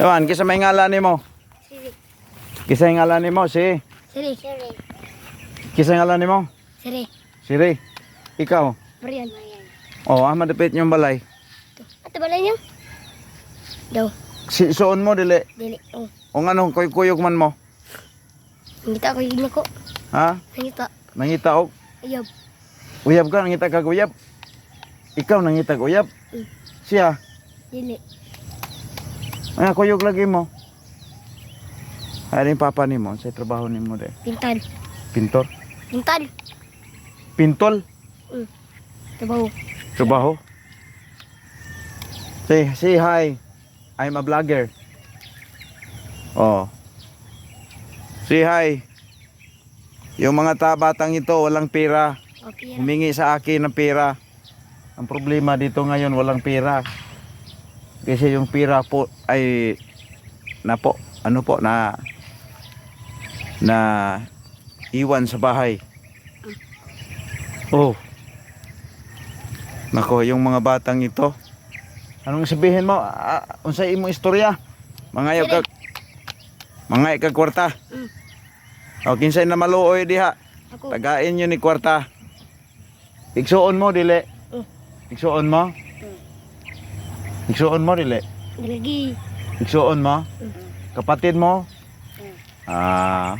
Ewan, kisa may ngalan nimo? Siri. Kisa yung ngalan nimo si Siri. Siri. Kisa yung ngalan nimo? Siri. Siri. Ikaw. Marian. Oh, ah madapit yung balay. Ate balay niyo? Daw. Si suon mo dili. Dili. Oh. O ano, kuy-kuyog man mo. Nangita ko yun ako. Ha? Nangita. Nangita og Ayab. uyab ka, nangita ka uyab. Ikaw nangita ka uyab. Mm. Siya, Dili. Ay kuyog lagi mo. Ay, yung papa nimo sa trabaho nimo de. Pintan. Pintor. Pintan. Pintol. Tabaw. Trabaho. Say, say hi. I'm a vlogger. Oh. Say hi. Yung mga ta batang ito walang pera. Okay. Humingi sa akin ng pera. Ang problema dito ngayon walang pera. Kasi yung pera po ay na po, ano po na na iwan sa bahay. Oh. Nako, yung mga batang ito. Anong sabihin mo? Ah, unsay imong istorya? Mga kag mga kag kwarta. O kinsay na maluoy diha? Tagain nyo ni kwarta. Igsuon mo, dili. Mm. Igsuon mo? Igsuon mo, dili. Lagi. Igsuon mo? Mm. Kapatid mo? Mm. Ah.